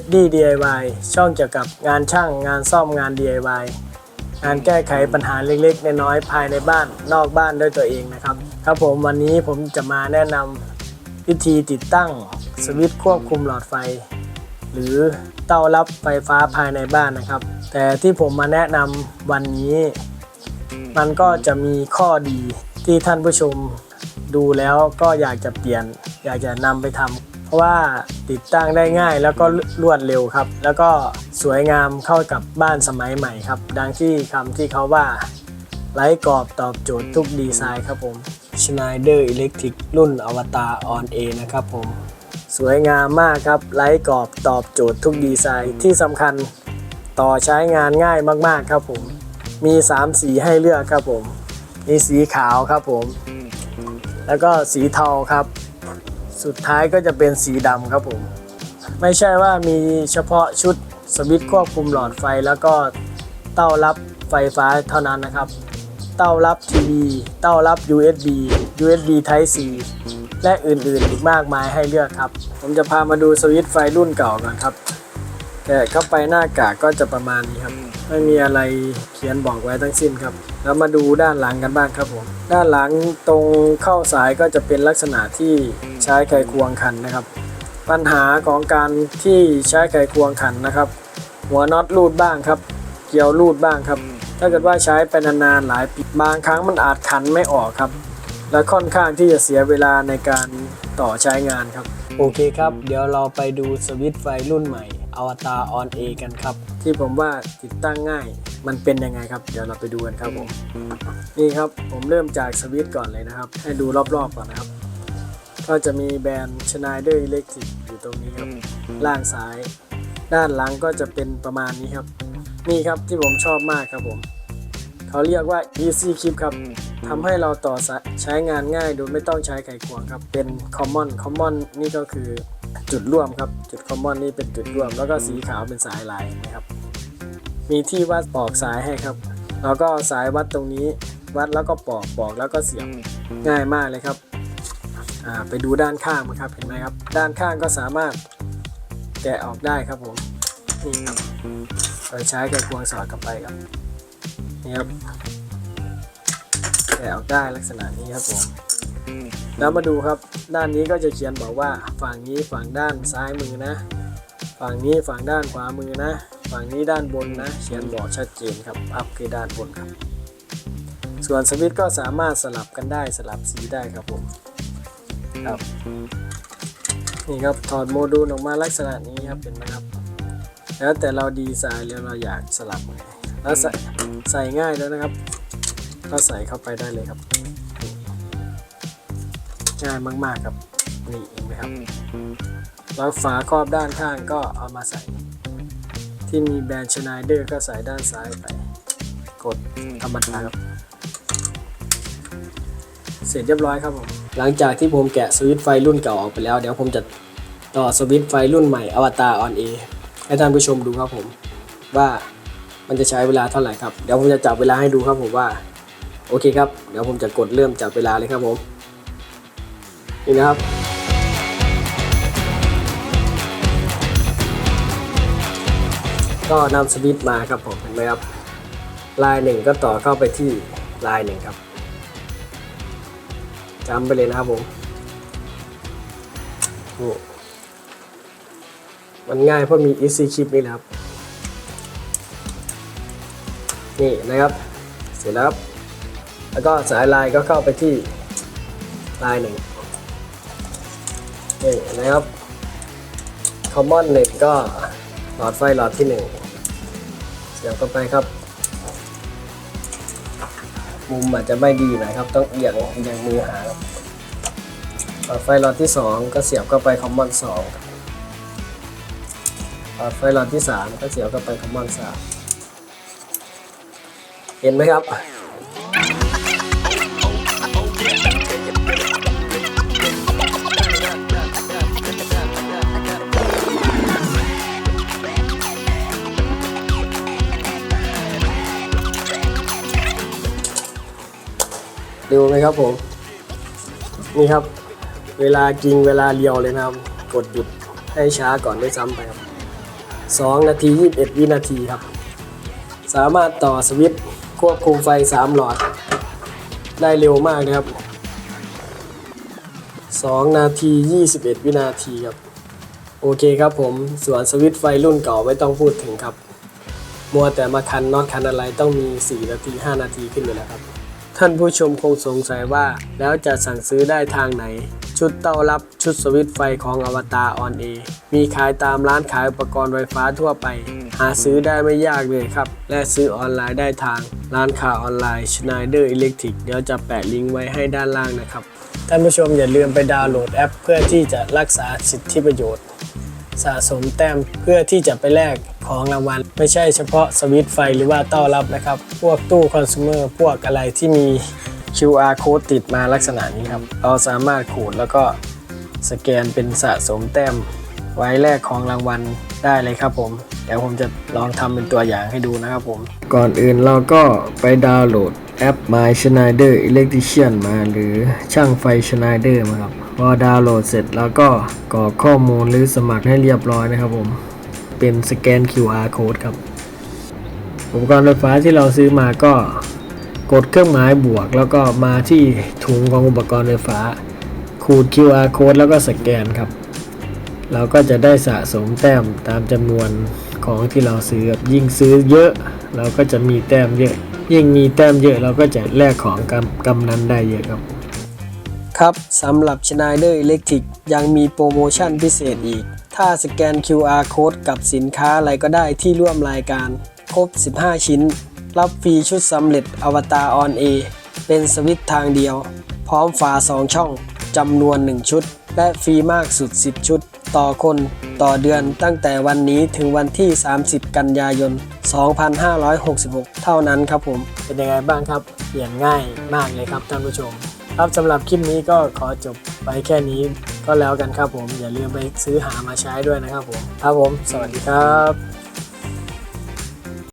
SD DIY ช่องเกี่ยวกับงานช่างงานซ่อมงาน DIY งานแก้ไขปัญหาเล็กๆ น้อยๆภายในบ้านนอกบ้านด้วยตัวเองนะครับ ครับผมวันนี้ผมจะมาแนะนำวิธีติดตั้งสวิตช์ควบคุมหลอดไฟ หรือเต้ารับไฟฟ้าภายในบ้านนะครับ แต่ที่ผมมาแนะนำวันนี้ มันก็จะมีข้อดีที่ท่านผู้ชมดูแล้วก็อยากจะเปลี่ยน อยากจะนำไปทำ ราะว่าติดตั้งได้ง่ายแล้วก็รวดเร็วครับ แล้วก็สวยงามเข้ากับบ้านสมัยใหม่ครับ ดังที่คำที่เขาว่าไร้กรอบตอบโจทย์ทุกดีไซน์ครับผม Schneider Electric รุ่นอวตาร On A นะครับผม สวยงามมากครับไร้กรอบตอบโจทย์ทุกดีไซน์ที่สำคัญต่อใช้งานง่ายมากๆครับผม มี 3 สีให้เลือกครับผม มีสีขาวครับผม แล้วก็สีเทาครับ สุดท้ายก็จะเป็นสีดำครับผม ไม่ใช่ว่ามีเฉพาะชุดสวิตช์ควบคุมหลอดไฟแล้วก็เต้ารับไฟฟ้าเท่านั้นนะครับ เต้ารับทีวีเต้ารับ USB USB Type C และอื่นๆอีกมากมายให้เลือกครับ ผมจะพามาดูสวิตช์ไฟรุ่นเก่าก่อนครับแต่เข้าไปหน้ากากก็จะประมาณนี้ครับ ไม่มีอะไรเขียนบอกไว้ทั้งสิ้นครับ แล้วมาดูด้านหลังกันบ้างครับผม ด้านหลังตรงเข้าสายก็จะเป็นลักษณะที่ใช้ไขควงขันนะครับ ปัญหาของการที่ใช้ไขควงขันนะครับ หัวน็อตรูดบ้างครับ เกี่ยวรูดบ้างครับ ถ้าเกิดว่าใช้ไปนานๆหลายปีบางครั้งมันอาจขันไม่ออกครับ และค่อนข้างที่จะเสียเวลาในการต่อใช้งานครับ โอเคครับ เดี๋ยวเราไปดูสวิตช์ไฟรุ่นใหม่ อวตาร on A กันครับ ที่ผมว่าติดตั้งง่าย มันเป็นยังไงครับ เดี๋ยวเราไปดูกันครับผมนี่ครับผมเริ่มจากสวิตช์ก่อนเลยนะครับ ให้ดูรอบๆก่อนนะครับ ก็จะมีแบรนด์ Schneider Electric อยู่ตรงนี้ครับ ล่างซ้าย ด้านหลังก็จะเป็นประมาณนี้ครับ นี่ครับที่ผมชอบมากครับผม เขาเรียกว่า easy clip ครับทำให้เราต่อสายใช้งานง่ายโดยไม่ต้องใช้ไขควงครับ เป็น common common นี่ก็คือ จุดร่วมครับ จุด common นี่เป็นจุดร่วม แล้วก็สีขาวเป็นสายลายนะครับ มีที่วัดปอกสายให้ครับ แล้วก็สายวัดตรงนี้วัดแล้วก็ปอกปอกแล้วก็เสียบง่ายมากเลยครับอ่าไปดูด้านข้างนะครับเห็นไหมครับ ด้านข้างก็สามารถแกะออกได้ครับผมนี่ครับเราใช้ไขควงสอดเข้าไปครับนี่ครับแกะออกได้ลักษณะนี้ครับผม แล้วมาดูครับ ด้านนี้ก็จะเขียนบอกว่า ฝั่งนี้ฝั่งด้านซ้ายมือนะ ฝั่งนี้ฝั่งด้านขวามือนะ ฝั่งนี้ด้านบนนะ เขียนบอกชัดเจนครับ อัพคือด้านบนครับ ส่วนสวิตก็สามารถสลับกันได้สลับสีได้ครับผมครับนี่ครับถอดโมดูลออกมาลักษณะนี้ครับเห็นไหมครับ แล้วแต่เราดีไซน์แล้วเราอยากสลับไงแล้วใส่ใส่ง่ายแล้วนะครับ ก็ใส่เข้าไปได้เลยครับ ง่ายมากๆครับนี่เห็นไหมครับแล้วฝาครอบด้านข้างก็เอามาใส่ ที่มีแบรนด์ชไนเดอร์ก็ใส่ด้านซ้ายไป กดธรรมดาครับเสร็จเรียบร้อยครับผม หลังจากที่ผมแกะสวิตไฟรุ่นเก่าออกไปแล้ว เดี๋ยวผมจะต่อสวิตไฟรุ่นใหม่อวตารออนเอให้ท่านผู้ชมดูครับผม ว่ามันจะใช้เวลาเท่าไหร่ครับ เดี๋ยวผมจะจับเวลาให้ดูครับผมว่า โอเคครับ เดี๋ยวผมจะกดเริ่มจับเวลาเลยครับผม นี่นะครับ ก็นำสวิตช์มาครับผมเห็นไหมครับลายหนึ่งก็ต่อเข้าไปที่ลายหนึ่งครับจำไปเลยนะครับผมมันง่ายเพราะมี easy clip นี่นะครับ นี่นะครับ เสร็จแล้วแล้วก็สายลายก็เข้าไปที่ลายหนึ่ง นี่นะครับ common หนึ่งก็หลอดไฟหลอดที่หนึ่งเสียบเข้าไปครับ มุมอาจจะไม่ดีหน่อยครับ ต้องเอียงเอียงมือหาหลอดไฟหลอดที่สองก็เสียบเข้าไป common สองหลอดไฟหลอดที่สามก็เสียบเข้าไป common สามเห็นไหมครับ ดูไหมครับผม นี่ครับ เวลาจริงเวลาเรียวเลยนะครับ กดหยุดให้ช้าก่อนด้วยซ้ำไปครับ2นาที 21 วินาทีครับ สามารถต่อสวิตช์ควบคุมไฟ 3 หลอด ได้เร็วมากนะครับ 2 นาที 21 วินาทีครับ โอเคครับผมส่วนสวิตช์ไฟรุ่นเก่าไม่ต้องพูดถึงครับ มัวแต่มาคันน็อตคันอะไรต้องมี 4 นาที 5 นาทีขึ้นไปแล้วครับ ท่านผู้ชมคงสงสัยว่า แล้วจะสั่งซื้อได้ทางไหน ชุดเต้ารับชุดสวิตไฟของอวตารออนเอมีขายตามร้านขายอุปกรณ์ไฟฟ้าทั่วไป หาซื้อได้ไม่ยากเลยครับ และซื้อออนไลน์ได้ทาง ร้านค้าออนไลน์ Schneider Electric เดี๋ยวจะแปะลิงก์ไว้ให้ด้านล่างนะครับ ท่านผู้ชมอย่าลืมไปดาวน์โหลดแอป เพื่อที่จะรักษาสิทธิประโยชน์ สะสมแต้มเพื่อที่จะไปแลกของรางวัล ไม่ใช่เฉพาะสวิตไฟหรือว่าต้อรับนะครับ พวกตู้คอน sumer พวกอะไรที่มี QR code ติดมาลักษณะนี้ครับ เราสามารถขูดแล้วก็สแกนเป็นสะสมแต้มไว้แลกของรางวัล ได้เลยครับผมเดี๋ยวผมจะลองทำเป็นตัวอย่างให้ดูนะครับผม ก่อนอื่นเราก็ไปดาวน์โหลดแอป My Schneider Electrician มาหรือช่างไฟ Schneider มาครับ พอดาวน์โหลดเสร็จแล้วก็กรอกข้อมูลหรือสมัครให้เรียบร้อยนะครับผม เป็นสแกน QR code ครับ อุปกรณ์ไฟฟ้าที่เราซื้อมาก็กดเครื่องหมายบวก แล้วก็มาที่ถุงของอุปกรณ์ไฟฟ้าขูด QR code แล้วก็สแกนครับ เราก็จะได้สะสมแต้มตามจำนวนของที่เราซื้อยิ่งซื้อเยอะ เราก็จะมีแต้มเยอะ ยิ่งมีแต้มเยอะเราก็จะแลกของกำกำนั้นได้เยอะครับ ครับสำหรับ Schneider Electric ยังมีโปรโมชั่นพิเศษอีก ถ้าสแกน QR code กับสินค้าอะไรก็ได้ที่ร่วมรายการครบ 15 ชิ้น รับฟรีชุดสำเร็จอวตารออนเอเป็นสวิตช์ทางเดียว พร้อมฝา 2 ช่องจำนวน 1 ชุด และฟรีมากสุด 10 ชุด ต่อคนต่อเดือนตั้งแต่วันนี้ถึงวันที่ 30 กันยายน 2566 เท่านั้นครับผม เป็นยังไงบ้างครับเปลี่ยนง่ายมากเลยครับท่านผู้ชม ครับสำหรับคลิปนี้ก็ขอจบไปแค่นี้ก็แล้วกันครับผม อย่าลืมไปซื้อหามาใช้ด้วยนะครับผม ครับผม สวัสดีครับ